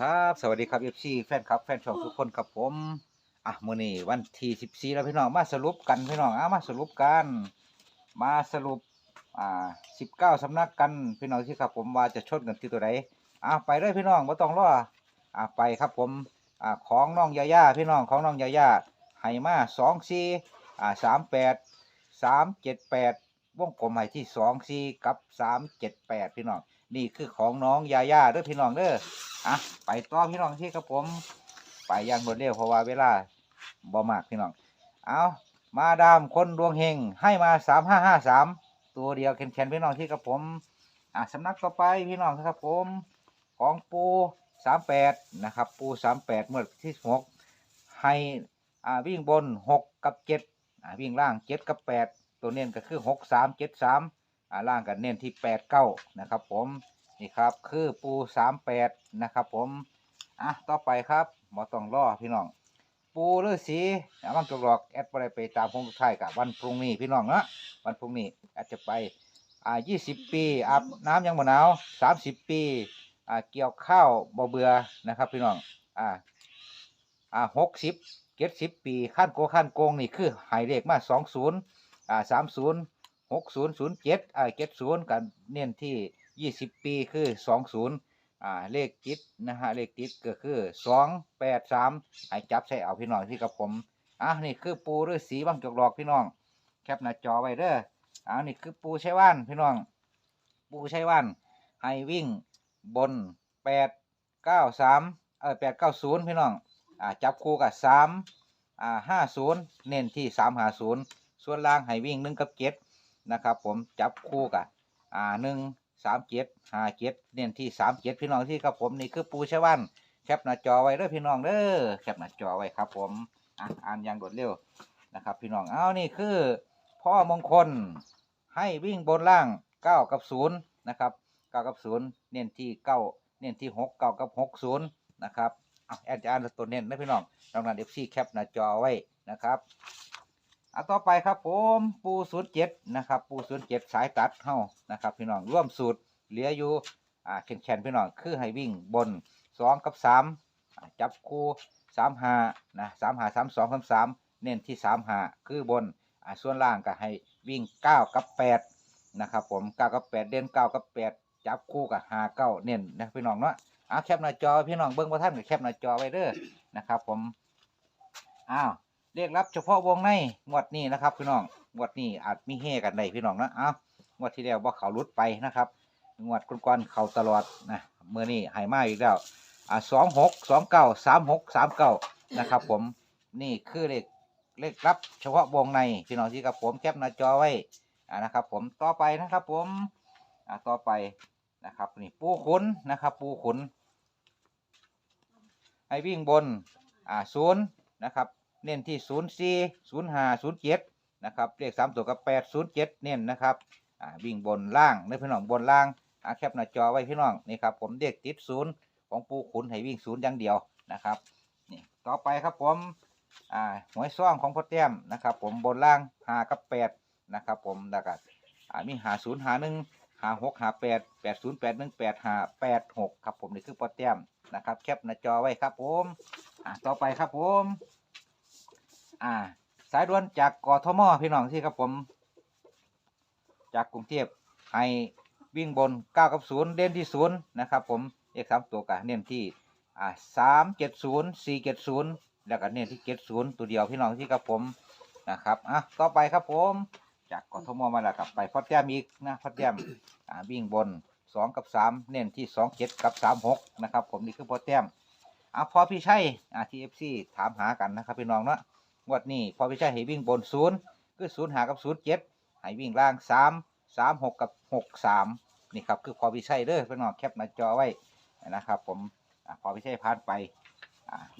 ครับสวัสดีครับ FC แฟนครับแฟนช่องทุกคนครับผมอะมื้อนี้วันที่14แล้วพี่น้องมาสรุปกันพี่น้องอะมาสรุปกัน มาสรุปอ่า19สำนักกันพี่น้องที่ครับผมว่าจะชนกันที่ตัวใดอะไปเลยพี่น้องบ่ต้องรออะไปครับผมอ่าของน้องยาย่าพี่น้องของน้องยาย่าให้มา24อ่า38 378วงกลมให้ที่24กับ378พี่น้อง นี่คือของน้องยาย่าเด้อพี่น้องเด้ออะไปต่อพี่น้องที่ครับผม ไปอย่างรวดเร็วเพราะว่าเวลาบ่มากพี่น้อง เอามาดามคนดวงเฮงให้มาสามห้าห้าสามตัวเดียวแข็งๆพี่น้องที่ครับผม อะสำนักต่อไปพี่น้องครับผม ของปูสามแปดนะครับ ปูสามแปดเมื่อที่หกให้อ่าวิ่งบนหกกับเจ็ดอ่าวิ่งล่างเจ็ดกับแปดตัวเน้นก็คือหกสามเจ็ดสาม ล่างกันเน้นที่แปดเก้านะครับผมนี่ครับคือปูสามแปดนะครับผมอะต่อไปครับหมอต้องรอพี่น้อง ปูฤาษีอะมันกหลอกแอดไปไปตามพงสุดท้ายกับวันพรุ่งนี้พี่น้องเนาะวันพรุ่งนี้แอดจะไปอ่ายี่สิบปีอาบน้ำยังบ่หนาวสามสิบปีอ่าเกี่ยวข้าวบ่เบื่อนะครับ พี่น้องอ่าอ่าหกสิบเจ็ดสิบปีขั้นโกขั้นโกงนี่คือหายเลขมาสองศูนย์อ่าสามศูนย์ หกศูนย์ศูนย์เจ็ดอ่าเจ็ดศูนย์กันเน้นที่ยี่สิบปีคือสองศูนย์อ่าเลขติดนะฮะเลขติดก็คือสองแปดสามให้จับใส่เอาพี่น้องที่กับผมอะนี่คือปูฤาษีบางจกหลอกพี่น้องแคปหน้าจอไว้เด้ออ่านี่คือปูใช้ว่านพี่น้อง ปูใช้ว่านให้วิ่งบนแปดเก้าสามเออแปดเก้าศูนย์พี่น้องอ่าจับคู่กับสามอ่าห้าศูนย์เน้นที่สามหาศูนย์ส่วนล่างให้วิ่งหนึ่งกับเจ็ด นะครับ ผมจับคู่กับอ่าหนึ่งสามเจ็ดห้าเจ็ดเน้นที่สามเจ็ดพี่น้องที่ครับผมนี่คือปูชวันแคปหน้าจอไว้เด้อพี่น้องเด้อแคปหน้าจอไว้ครับ ผมอะอ่านอย่างรวดเร็วนะครับ พี่น้องเอานี่คือ พ่อมงคลให้วิ่งบนล่างเก้ากับศูนย์นะครับเก้ากับศูนย์เน้นที่เก้าเน้นที่หกเก้ากับหกศูนย์นะครับอะแอดจะอ่านตัวเน้นนะพี่น้องดังนั้นเอฟซีแคปหน้าจอไว้นะครับ อะต่อไปครับผมปูศูนย์เจ็ดนะครับ ปูศูนย์เจ็ดสายตัดเฮานะครับ พี่น้องร่วมสูตรเหลืออยู่อ่าแข็งๆพี่น้องคือให้วิ่งบนสองกับสามจับคู่สามหานะสามห้าสามสองสามสามเน้นที่สามห้าคือบนอ่าส่วนล่างก็ให้วิ่งเก้ากับแปดนะครับผมเก้ากับแปดเด่นเก้ากับแปดจับคู่กับห้าเก้าเน้นนะพี่น้องเนาะอ่าแคปหน้าจอพี่น้องเบิ้งว่าท่านก็แคปหน้าจอไว้เด้อนะครับผมอ้าว เรียกรับเฉพาะวงในงวดนี้นะครับพี่น้องงวดนี้อาจมีเฮกันได้พี่น้องนะเอางวดที่แล้วว่าเขาลุดไปนะครับงวดก่อนๆเขาตลอดนะเมื่อนี้หายมาอีกแล้วอ่าสองหกสองเก้าสามหกสามเก้านะครับ ผมนี่คือเลขเลขรับเฉพาะวงในพี่น้องที่กับผมแคปหน้าจอไว้อ่านะครับ ผมต่อไปนะครับ ผมอ่าต่อไปนะครับ นี่ปูขุนนะครับ ปูขุนให้วิ่งบนอ่าศูนย์นะครับ เน้นที่ศูนย์สี่ศูนย์ห้าศูนย์เจ็ดนะครับเลขสามตัวกับแปดศูนย์เจ็ดเน้นนะครับอ่าวิ่งบนล่างในพี่น้องบนล่างอ่าแคปหน้าจอไว้พี่น้องนี่ครับผมเด็กติดศูนย์ของปูขุนให้วิ่งศูนย์อย่างเดียวนะครับนี่ต่อไปครับผมอ่าหวยซ่องของพ่อแต้มนะครับผมบนล่างหากับแปดนะครับผมแล้วก็อ่ามีหาศูนย์หาหนึ่งหาหกหาแปดแปดศูนย์แปดหนึ่งแปดหาแปดหกครับผมนี่คือพ่อแต้มนะครับแคปหน้าจอไว้ครับผมอ่าต่อไปครับผม อ่า สายด่วนจากกทมพี่น้องที่ครับผม จากกรุงเทพให้วิ่งบน 9 กับ0เด่นที่ 0 นะครับผมเลขสามตัวกับเน้นที่อ่าสามเจ็ดศูนย์สี่เจ็ดศูนย์แล้วก็เน้นที่เจ็ดศูนย์ตัวเดียวพี่น้องที่ครับผมนะครับอะต่อไปครับผม จากกทมมาแล้วกับไปพอดแต้มอีกนะพอดแต้มอ่าวิ่งบนสองกับสามเน้นที่สองเจ็ดกับสามหกนะครับผมนี่คือพอดแต้มอะพอพี่ชัยอ่าทีเอฟซีถามหากันนะครับพี่น้องเนาะ วดนี้พอพิชัยให้วิ่งบนศูนย์คือศูนย์หากับศูนย์เจ็ดให้วิ่งล่างสามสามหกกับหกสามนี่ครับคือพอพิชัยเด้อพี่น้องแคปหน้าจอไว้นะครับ ผมอพอพิชัยผ่านไป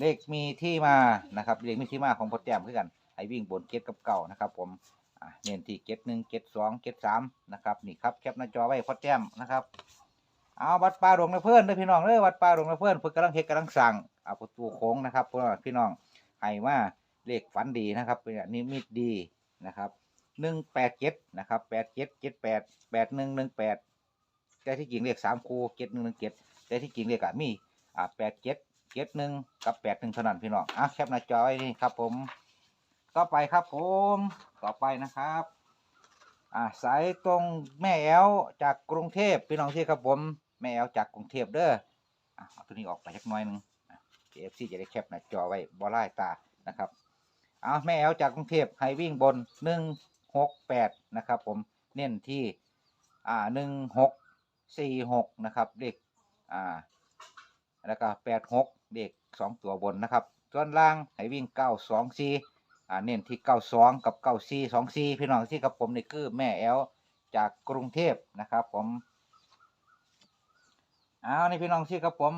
เลขมีที่มานะครับเลขมีที่มาของโปรแกรมคือกันให้วิ่งบนเก็ตกับเก่านะครับ ผมเน้นที่เก็ตหนึ่งเก็ตสองเก็ตสามนะครับนี่ครับแคปหน้าจอไว้โปรแกรมนะครับเอาวัดป่าหลวงนะเพื่อนเด้อพี่น้องเด้อวัดป่าหลวงนะเพื่อนเพิ่นกำลังเฮ็ดกำลังสั่งเอาประตูโค้งนะครับพี่น้องให้ว่า เลขฝันดีนะครับเป็นนิมิตดีนะครับหนึ่งแปดเจ็ดนะครับแปดเจ็ดเจ็ดแปดแปดหนึ่งหนึ่งแปดแต่ที่จริงเลขสามคูเจ็ดหนึ่งหนึ่งเจ็ดแต่ที่จริงเลขอะมีอ่าแปดเจ็ดเจ็ดหนึ่งกับแปดหนึ่งเท่านั้นพี่น้องอะแคปหน้าจอไว้นี่ครับผม ต่อไปครับผมต่อไปนะครับอ่าสายตรงแม่แอลจากกรุงเทพพี่น้องที่ครับผมแม่แอลจากกรุงเทพเด้ออะเอาตัวนี้ออกไปสักน่อยหนึงเอฟซีจะได้แคปหน้าจอไว้บอไล่ตานะครับ เอาแม่แอลจากกรุงเทพให้วิ่งบนหนึ่งหกแปดนะครับ ผมเน้นที่อ่าหนึ่งหกสี่หกนะครับเด็กอ่าแล้วก็แปดหกเด็กสองตัวบนนะครับส่วนล่างให้วิ่งเก้าสองสี่อ่าเน้นที่เก้าสองกับเก้าสี่สองสี่พี่น้องที่กับผมนี่คือแม่แอลจากกรุงเทพนะครับ ผมเอาในพี่น้องที่กับผม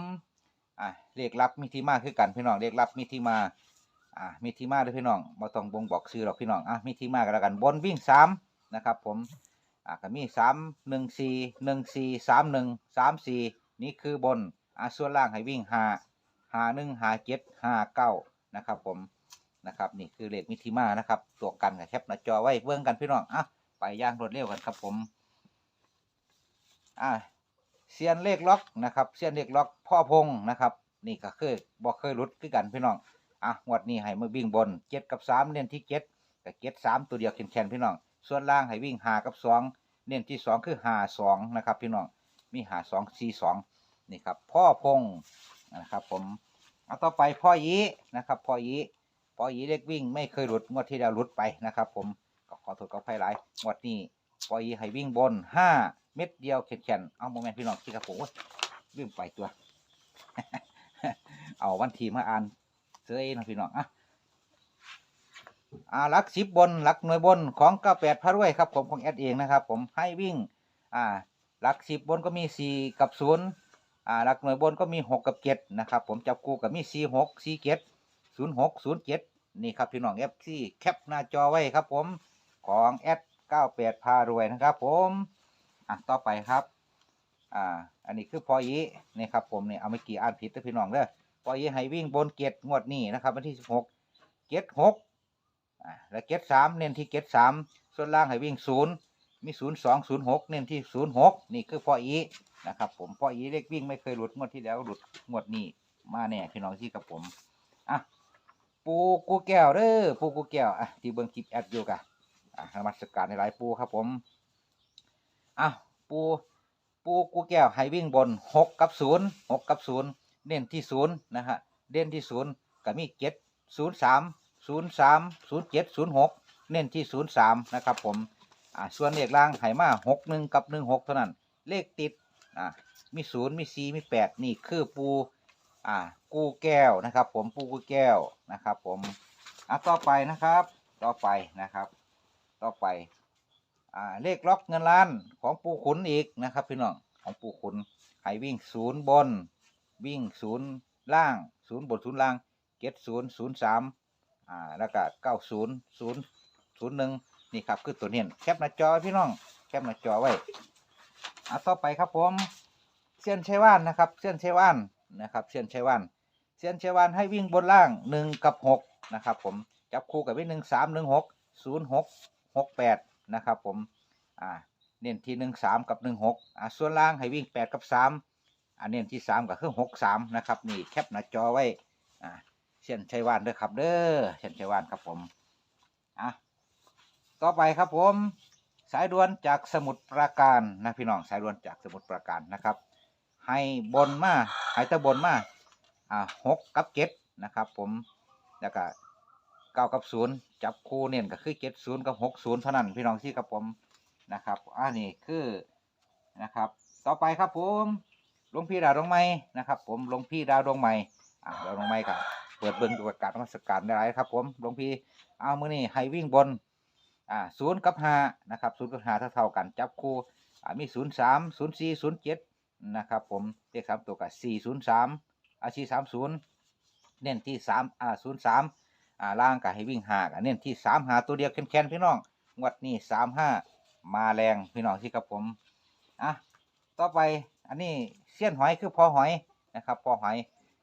อ่าเรียกรับมีที่มาคือกันพี่น้องเรียกรับมีที่มา อ่ามีที่มาด้วยพี่น้องมาต้องบ่งบอกชื่อหรอกพี่น้องอะมีที่มากันแล้วกันบนวิ่งสามนะครับผมอ่าก็มีสามหนึ่งสี่หนึ่งสี่สามหนึ่งสามสี่นี่คือบนอ่าส่วนล่างให้วิ่งห้าห้าหนึ่งห้าเจ็ดห้าเก้านะครับผมนะครับนี่คือเลขมิถิมานะครับตัวกันกับแคปหน้าจอไว้เบิ่งกันพี่น้องอะไปย่างรวดเร็วกันครับผมอะเซียนเลขล็อกนะครับเซียนเลขล็อกพ่อพงนะครับ นี่ก็เคยบอกเคยรุดคือกันพี่น้อง อะงวดนี้ให้มาวิ่งบนเจ็ดกับสามเน้นที่เจ็ดกับเจ็ดสามตัวเดียวแข็งๆพี่น้อง ส่วนล่างให้วิ่งหากับสองเน้นที่สองคือหาสองนะครับพี่น้องมีหาสองสี่สองนี่ครับพ่อพงนะครับผมเอาต่อไปพ่อยีนะครับพ่อยีพ่อยีเล็กวิ่งไม่เคยหลุดงวดที่แล้วหลุดไปนะครับ ผมก็ขอโทษก็ไพ่หลายงวดนี้พ่อยีให้วิ่งบนห้าเม็ดเดียวแข็งๆเอาโมเมนต์พี่น้องคิดครับผมโอ้ยลืมไปตัว เอาวันทีมาอ่าน เสื้อเองนะพี่น้องอะอ่าหลักสิบบนหลักหน่วยบนของเก้าแปดพระรวยครับผมของแอดเองนะครับ ผมให้วิ่งอ่าหลักสิบบนก็มีสี่กับศูนย์อ่าหลักหน่วยบนก็มีหกกับเจ็ดนะครับ ผมจับคู่กับมีสี่หกสี่เจ็ดศูนย์หกศูนย์เจ็ดนี่ครับพี่น้องเอฟซีแคปหน้าจอไว้ครับผมของแอดเก้าแปดพารวยนะครับผมอะต่อไปครับอ่าอันนี้คือพอยีนี่ครับผมเนี่ยเอาไม่กี่อ่านผิดนะพี่น้องเด้อ พอยให้วิ่งบนเกียรงวดนี้นะครับวันที่สิบหกเกียรหกอ่าและเกียรสามเน้นที่เกียรสามส่วนล่างให้วิ่งศูนย์มีศูนย์สองศูนย์หกเน้นที่ศูนย์หกนี่คือพออีนะครับ ผมพออีเลขวิ่งไม่เคยหลุดงวดที่แล้วหลุดงวดนี้มาแน่พี่น้องที่กับผมอะปูกูแก้วเด้อปูกูแก้วอะที่เบิ่งคลิปแอดอยู่กะอะนมัสการในหลายปูครับผมอะปูปูกูแก้วให้วิ่งบนหกกับศูนย์หกกับศูนย์ เน้นที่ศูนย์นะฮะเด่นที่ศูนย์ก็มีเจ็ดศูนย์สามศูนย์สามศูนย์เจ็ดศูนย์หกเน้นที่ศูนย์สามนะครับผมอะส่วนเลขล่างไหมาหกหนึ่งกับหนึ่งหกเท่านั้น เลขติดอะมีศูนย์มีสี่มีแปดนี่คือปูอ่ากูแก้วนะครับ ผมปูกูแก้วนะครับ ผมอะต่อไปนะครับ ต่อไปนะครับ ต่อไปอ่าเลขล็อกเงินล้านของปูขุนอีกนะครับพี่น้องของปูขุนให้วิ่งศูนย์บน วิ่งศูนย์ล่างศูนย์บนศูนย์ล่างเจ็ดศูนย์ศูนย์สามอ่าแล้วก็เก้าศูนย์ศูนย์ศูนย์หนึ่งนี่ครับคือตัวเนียนแคปหน้าจอพี่น้องแคปหน้าจอไว้อะต่อไปครับผมเซียนชัยว่านนะครับเซียนชัยว่านนะครับเซียนชัยวันเซียนชัยวันให้วิ่งบนล่างหนึ่งกับหกนะครับผมจับคู่กับวิ่งหนึ่งสามหนึ่งหกศูนย์หกหกแปดนะครับผมอ่าเน้นที่หนึ่งสามกับหนึ่งหกอ่าส่วนล่างให้วิ่งแปดกับสาม อ่าเน้นที่สามกับคือหกสามนะครับ นี่แคปหน้าจอไว้อ่าเซียนชัยวันเด้อครับ เด้อเซียนชัยวันครับผมอะต่อไปครับผม สายด่วนจากสมุทรปราการนะพี่น้องสายด่วนจากสมุทรปราการนะครับ ให้บนมาให้ตะบนมาอ่าหกกับเจ็ดนะครับ ผมแล้วก็เก้ากับศูนย์จับคู่เนี่ยก็คือเจ็ดศูนย์กับหกศูนย์เท่านั้นพี่น้องที่กับผมนะครับ อันนี้คือนะครับ ต่อไปครับผม หลวงพี่ดาวดวงไม้นะครับ ผมหลวงพี่ดาวดวงไม้อ่าดาวดวงไม้กันเปิดเบิ้งประกาศมัสการได้หลยครับ ผมหลวงพี่เอามือนี่ให้วิ่งบนอ่าศูนย์กับห้านะครับศูนย์กับห้าเท่าเท่าๆกันจับคู่อ่ามีศูนย์สามศูนย์สี่ศูนย์เจ็ดนะครับ ผมเลขสามตัวกับสี่ศูนย์สามอาชีสามศูนย์เน้นที่สามอ่าศูนย์สามอ่าล่างกับให้วิ่งหากับเน้นที่สามหาตัวเดียวแค้นๆพี่น้องงวดนี้สามห้ามาแรงพี่น้องที่กับผมอะต่อไปอันนี้ เสี้ยนหอยคือพอหอยนะครับพอหอย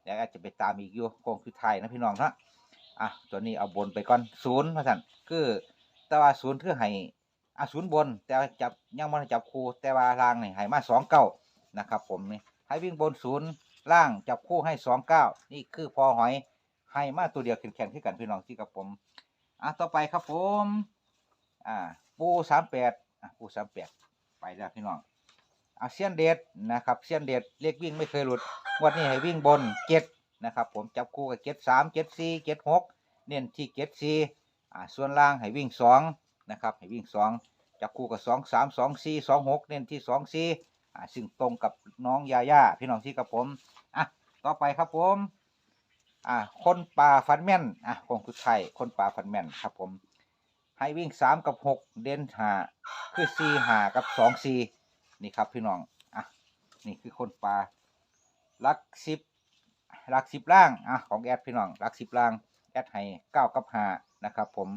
เดี๋ยวอาจจะไปตามอีกอยู่โค้งคือไทยนะพี่น้องนะอะตัวนี้เอาบนไปก่อนศูนย์มาสั่นคือแต่ว่าศูนย์คือให้อะศูนย์บน แต่จับยังมันจับคู่แต่ว่าล่างนี่ให้มาสองเก้านะครับ ผมนี่ให้วิ่งบนศูนย์ล่างจับคู่ให้สองเก้านี่คือพอหอยให้มาตัวเดียวแข็งๆที่กันพี่น้องที่กับผมอะต่อไปครับผม อ่า ปูสามแปดอะปูสามแปดไปแล้วพี่น้อง อาเซียนเดดนะครับเซียนเดดเรียกวิ่งไม่เคยหลุดวันนี้ให้วิ่งบนเจ็ดนะครับผมจับคู่กับเจ็ดสามเจ็ดสี่เจ็ดหกเน้นที่เจ็ดสี่อ่าส่วนล่างให้วิ่งสองนะครับให้วิ่งสองจับคู่กับสองสามสองสี่สองหกเน้นที่สองสี่อ่าซึ่งตรงกับน้องยาย่าพี่น้องที่กับผมอะต่อไปครับผมอ่าคนป่าฟันแม่นอะกองคือไทยคนป่าฟันแม่นครับผมให้วิ่งสามกับหกเด่นหาคือสี่หากับสองสี่ นี่ครับพี่น้องอะนี่คือคนป่าลักสิบลักสิบล่างอะของแอดพี่น้องลักสิบล่างแอดให้เก้ากับหานะครับ ผม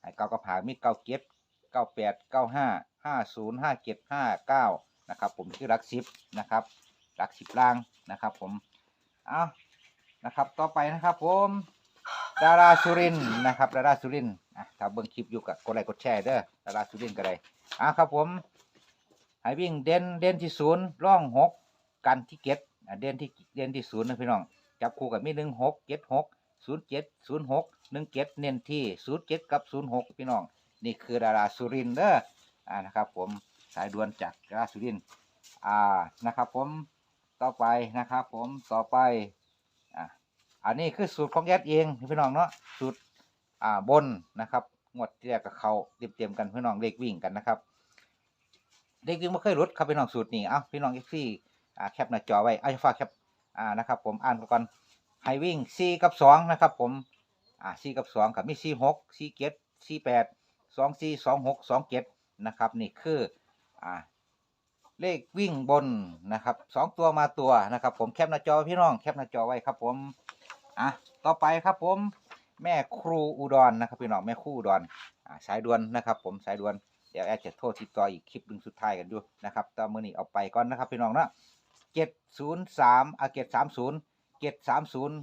ให้เก้ากับหามีเก้าเก็ดเก้าแปดเก้าห้าห้าศูนย์ห้าเจ็ดห้าเก้านะครับผมคือรักสิบนะครับรักสิบล่างนะครับ ผมเอานะครับต่อไปนะครับ ผมดาราสุรินนะครับดาราสุรินอะถ้าเบิ่งคลิปอยู่กับกดไลค์กดแชร์เด้อดาราสุรินก็ได้อะครับผม ให้วิ่งเด่นเด่นที่ศูนย์ร่องหกกันที่เก็ดเด่นที่เด่นที่ศูนย์นะพี่น้องจับคู่กับมีหนึ่งหกเจ็ดหกศูนย์เจ็ดศูนย์หกหนึ่งเจ็ดเน้นที่ศูนย์เจ็ดกับศูนย์หกพี่น้อง นี่คือดาราสุรินเด้ออ่านะครับ ผมสายด่วนจากดาราสุรินอ่านะครับ ผมต่อไปนะครับ ผมต่อไปอ่าอันนี้คือสูตรของแอดเองพี่น้องเนาะสูตรอ่าบนนะครับงวดที่แรกกับเขาเตรียมเตรียมๆกันพี่น้องเลขวิ่งกันนะครับ เลขวิ่งไม่เคยหลุดครับพี่น้องสูตรนี้ เอ้าพี่น้องเอฟซีอ่าแคปหน้าจอไว้เอาฝากแคปอ่านะครับผมอ่านก่อนให้วิ่งสี่กับสองนะครับผมอ่าสี่กับสองกับมีสี่หกสี่เจ็ดสี่แปดสองสี่สองหกสองเจ็ดนะครับนี่คืออ่าเลขวิ่งบนนะครับสองตัวมาตัวนะครับ ผมแคปหน้าจอพี่น้องแคปหน้าจอไว้ครับผมอะต่อไปครับผมแม่ครูอุดรนะครับพี่น้องแม่ครูอุดรอ่าสายด่วนนะครับ ผมสายด่วน เดี๋ยวแอดจะโทษติดต่ออีกคลิปหนึ่งสุดท้ายกันอยู่นะครับตอนมื้อนี้เอาไปก่อนนะครับพี่น้องนะเจ็ดศูนย์สามอ่าเจ็ดสามศูนย์เจ็ดสามศูนย์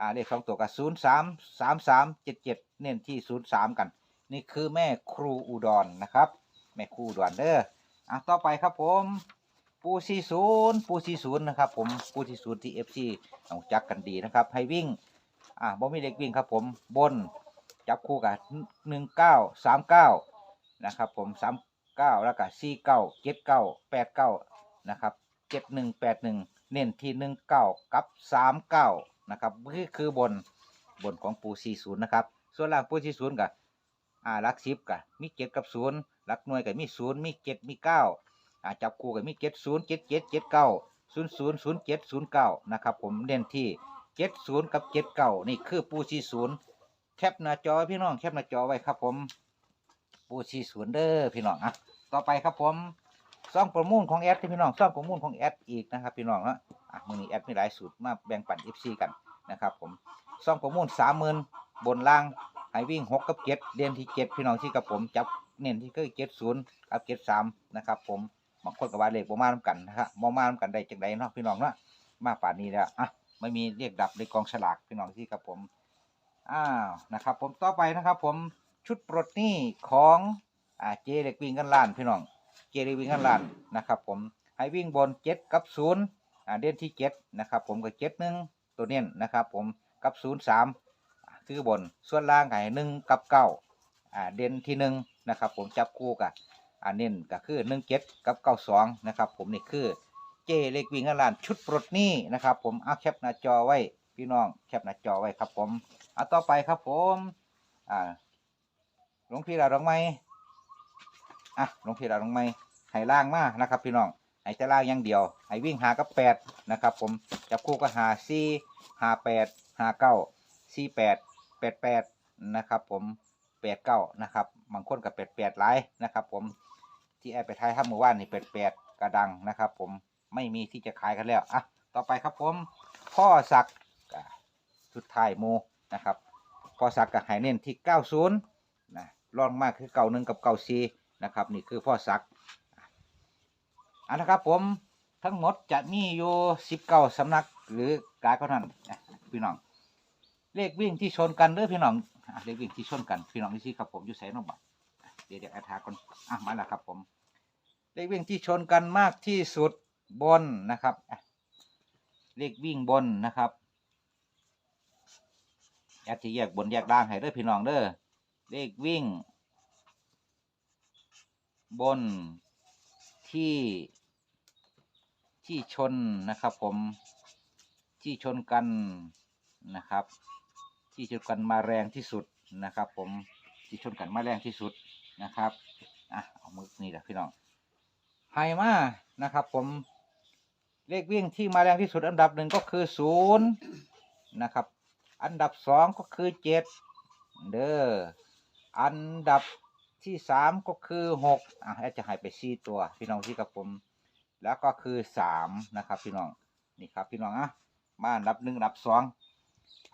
อ่าเลขสองตัวกับศูนย์สามสามสามเจ็ดเจ็ดเน้นที่ศูนย์สามกัน นี่คือแม่ครูอุดรนะครับ แม่ครูอุดรเด้ออะต่อไปครับผมปูซีศูนย์ปูซีศูนย์นะครับผมปูซีศูนย์ที่เอฟซีต้องจักกันดีนะครับ ให้วิ่งอะบ่มีเด็กวิ่งครับผมบนจับคู่กับหนึ่งเก้าสามเก้า นะครับผมสามเก้าแล้วก็สี่เก้าเจ็ดเก้าแปดเก้านะครับเจ็ดหนึ่งแปดหนึ่งเน้นที่หนึ่งเก้ากับสามเก้านะครับนี่คือบนบนของปูซีศูนย์นะครับ ส่วนล่างปูซีศูนย์กับอ่าหลักสิบกับมีเจ็ดกับศูนย์หลักหน่วยกับมีศูนย์มีเจ็ดมีเก้าอ่าจับคู่กับมีเจ็ดศูนย์เจ็ดเจ็ดเจ็ดเก้าศูนย์ศูนย์ศูนย์เจ็ดศูนย์เก้านะครับผมเน้นที่เจ็ดศูนย์กับเจ็ดเก้านี่คือปูชีศูนย์แคปหน้าจอพี่น้องแคปหน้าจอไว้ครับผม ปูชีศูนย์เด้อพี่น้องอะต่อไปครับผมซ่องประมูลของแอดที่พี่น้องซ่องประมูลของแอดอีกนะครับ พี่น้องเนาะอะมือนี้แอดมีหลายสูตรมาแบ่งปันเอฟซีกันนะครับ ผมซ่องประมูลสามหมื่นบนล่างให้วิ่งหกกับเจ็ดเด่นที่เจ็ดพี่น้องที่กับผมจับเน้นที่ก็เจ็ดศูนย์กับเจ็ดสามนะครับ ผมบางคนกับว่าเลขประมาณกันนะครับประมาณกันได้จังใดเนาะพี่น้องเนาะมาป่านนี้แล้วอะไม่มีเรียกดับในกองฉลากพี่น้องที่กับผมอ้าวนะครับ ผมต่อไปนะครับ ผม ชุดปลดหนี้ของอ่าเจเด็กวิ่งกันล้านพี่น้อง เจเด็กวิ่งกันล้านนะครับผมให้วิ่งบนเจ็ดกับศูนย์อ่าเด่นที่เจ็ดนะครับผมกับเจ็ดหนึ่งตัวเน้นนะครับผมกับศูนย์สามคือบนส่วนล่างไก่หนึ่งกับเก้าอ่าเด่นที่หนึ่งนะครับผมจับคู่กับอ่าเน้นก็คือหนึ่งเจ็ดกับเก้าสองนะครับผมนี่คือเจเล็กวิ่งกันล้านชุดปลดหนี้นะครับผมเอาแคปหน้าจอไว้พี่น้องแคปหน้าจอไว้ครับผมเอาต่อไปครับผมอ่า หลวงพี่ดาวดอกไม้อะหลวงพี่ดาวดอกไม้ให้ล่างมานะครับ พี่น้องให้จะล่างอย่างเดียวให้วิ่งหากับแปดนะครับ ผมจับคู่ก็หาสี่หาแปดหาเก้าสี่แปดแปดแปดนะครับ ผมแปดเก้านะครับบางคนกับแปดแปดหลายนะครับ ผมที่แอบไปทายทับมื่อวานนี่แปดแปดกระดังนะครับ ผมไม่มีที่จะขายกันแล้วอะต่อไปครับผมพ่อสักสุดท้ายโมนะครับพ่อสักกับไฮเน้นที่เก้าศูนย์ รองมากคือเก้าหนึ่งกับเก้าสี่นะครับ นี่คือพ่อสักอันนะครับผมทั้งหมดจะมีอยู่สิบเก้าสำนักหรือกายก็นั้นพี่น้อง เลขวิ่งที่ชนกันเด้อพี่น้องเลขวิ่งที่ชนกันพี่น้องนี่สิครับผมอยู่ไสน้องบักเดี๋ยวเดี๋ยวแอดหาก่อนอะมาแล้วครับผมเลขวิ่งที่ชนกันมากที่สุดบนนะครับเลขวิ่งบนนะครับแอดจะแยกบนแยกล่างให้เด้อพี่น้องเด้อ เลขวิ่ง บนที่ที่ชนนะครับ ผมที่ชนกันนะครับ ที่ชนกันมาแรงที่สุดนะครับ ผมที่ชนกันมาแรงที่สุดนะครับอะเอามือนี่แหละพี่น้องไฮมานะครับ ผมเลขวิ่งที่มาแรงที่สุดอันดับหนึ่งก็คือศูนย์นะครับ อันดับสองก็คือเจ็ดเด้อ อันดับที่สามก็คือหกอะแอดจะให้ไปสี่ตัว พี่น้องที่กับผม แล้วก็คือสามนะครับ พี่น้องนี่ครับ พี่น้องอะมาอันดับหนึ่งอันดับสอง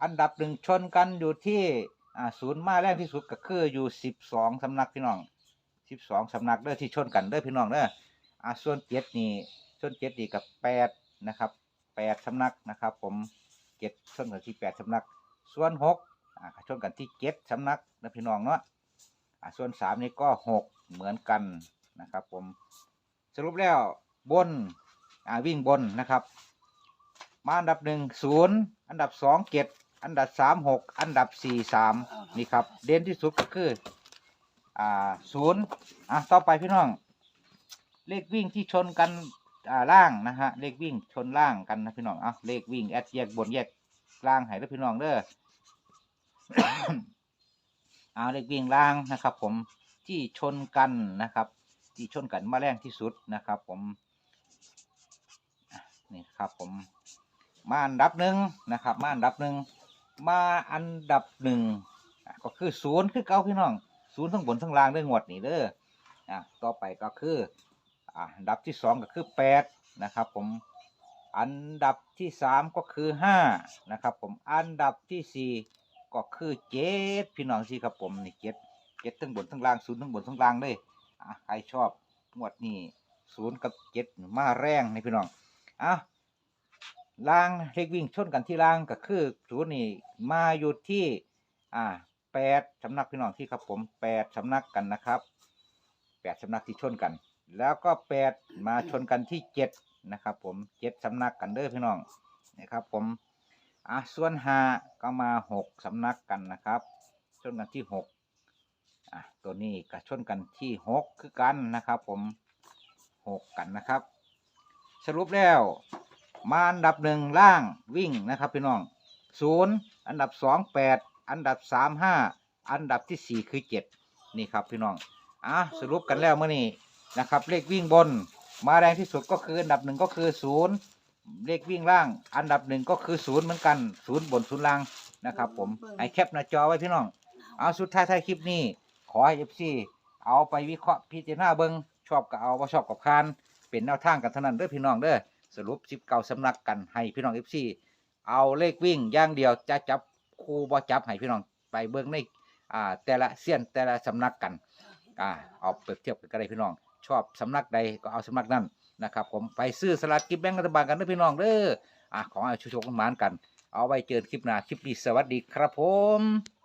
อันดับหนึ่งชนกันอยู่ที่อ่าศูนย์มาแรงที่สุดก็คืออยู่สิบสองสำนักพี่น้องสิบสองสำนักเด้อที่ชนกันเด้อพี่น้องเด้ออ่าส่วนเจ็ดนี่ส่วนเจ็ดนี่กับแปดนะครับแปดสำนักนะครับ ผมเจ็ดชนกันที่แปดสำนัก ส่วนหกอ่าชนกันที่เจ็ดสำนักนะพี่น้องเนาะ ส่วนสามนี่ก็หกเหมือนกันนะครับ ผมสรุปแล้วบนอ่าวิ่งบนนะครับ มาอันดับหนึ่งศูนย์อันดับสองเจ็ดอันดับสามหกอันดับสี่สามนี่ครับ เด่นที่สุดก็คืออ่าศูนย์อะต่อไปพี่น้อง เลขวิ่งที่ชนกันอ่าล่างนะฮะเลขวิ่งชนล่างกันนะพี่น้องอะเลขวิ่งแอดแยกบนแยกล่างให้ด้วยพี่น้องเด้อ เอาเลขวิ่งล่างนะครับ ผมที่ชนกันนะครับ ที่ชนกันมาแรงที่สุดนะครับ ผมนี่ครับผมมาอันดับหนึ่งนะครับ มาอันดับหนึ่งมาอันดับหนึ่งก็คือศูนย์คือเก้าพี่น้องศูนย์ทั้งบนทั้งล่างด้องวดนี่เด้ออะต่อไปก็คืออะอันดับที่สองก็คือแปดนะครับผมอันดับที่สามก็คือห้านะครับผมอันดับที่สี่ ก็คือเจ็ดพี่น้องสิครับผมนี่เจ็ดเจ็ดทั้งบนทั้งล่างศูนย์ทั้งบนทั้งล่างเลยอะใครชอบงวดนี้ศูนย์กับเจ็ดมาแรงนี่พี่น้องอะล่างเลขวิ่งชนกันที่ล่างก็คือศูนย์นี่มาอยู่ที่อ่าแปดสำนักพี่น้องที่ครับผมแปดสำนักกันนะครับแปดสำนักที่ชนกัน แล้วก็แปดมาชนกันที่เจ็ดนะครับ ผมเจ็ดสำนักกันเด้อพี่น้องนะครับผม อะส่วนห้าก็มาหกสำนักกันนะครับ ชนกันที่หกอะตัวนี้ก็ชนกันที่หกคือกันนะครับ ผมหกกันนะครับ สรุปแล้วมาอันดับหนึ่งล่างวิ่งนะครับพี่น้องศูนย์อันดับสองแปดอันดับสามห้าอันดับที่สี่คือเจ็ดนี่ครับพี่น้องอะสรุปกันแล้วเมื่อนี้นะครับ เลขวิ่งบน มาแรงที่สุดก็คืออันดับหนึ่งก็คือศูนย์ เลขวิ่งล่าง อันดับหนึ่งก็คือศูนย์เหมือนกันศูนย์บนศูนย์ล่างนะครับ ผมไอแคปหน้าจอไว้พี่น้องเอาสุดท้ายท้ายคลิปนี้ ขอให้เอฟซีเอาไปวิเคราะห์พิจารณาเบิงชอบก็เอาว่าชอบกับคานเป็นแนวทางกันเท่านั้นเด้อพี่น้องเด้อสรุปสิบเก้าสำนักกันให้พี่น้องเอฟซีเอาเลขวิ่งอย่างเดียวจะจับคู่บ่จับให้พี่น้องไปเบิ่งในอ่าแต่ละเสี้ยนแต่ละสำนักกันอ่าเอาเปรียบเทียบกันก็ได้พี่น้อง ชอบสำนักใดก็เอาสำนักนั้น นะครับผมไปซื้อสลากกิฟแบงก์รัฐบาลกันด้อพี่น้องเด้ออะขอให้ชุกๆกันหมานกัน เอาไว้เจอคลิปหน้าคลิปนี้สวัสดีครับผม